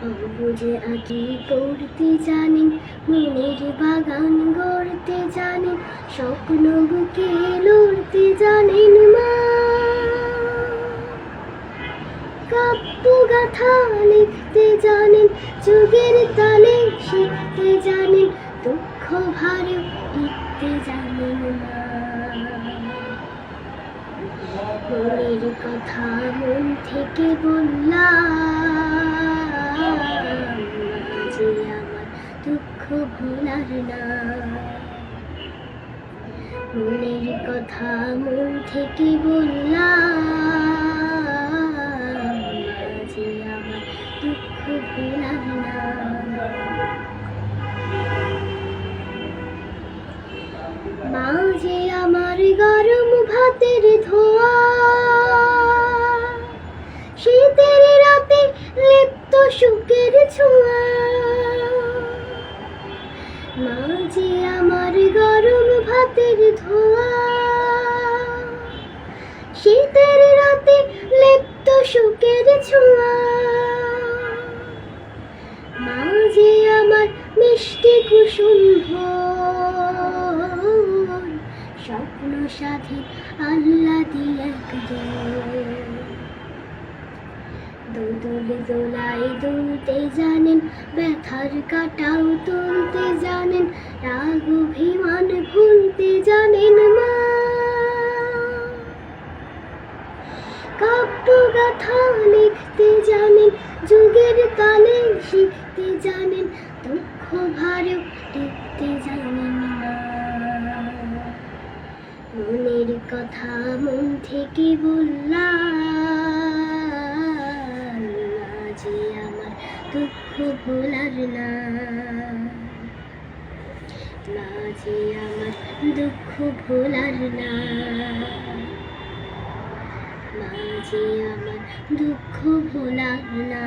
বুঝে আঁকি পড়তে জানেন মনের বাগান গড়তে জানেন স্বপ্ন বুকে লড়তে জানেন মা। কাব্য গাথা লিখতে জানেন, যুগের তালে শিখতে জানেন, দুঃখ ভারে লিখতে জানেন মা। মনের কথা মন থেকে বললাম মনের কথা মন থেকে বললাম দুঃখ ভোলার না। মা যে আমার গরম ভাতের ধোয়া মা যে আমার গরম ভাতের ধোয়া। শীতের রাতে লিপ্ত সুখের ছোঁয়া। মা যে আমার মিষ্টি কুসুম স্বপ্ন সাথী আল্লাহ দিয়ে দোদল দোলাই দুলতে জানেন, ব্যথার কাটাও তুলতে জানেন, রাগ, অভিমান ভুলতে জানেন মা। কাব্য গাথা লিখতে জানেন, যুগের তালে শিখতে জানেন, দুঃখ ভারেও লিখতে জানেন মনের কথা মন থেকে বললাম যে আমার দুঃখ ভোলার না মাঝে আমার দুঃখ ভোলার না মাঝে আমার দুঃখ ভোলার না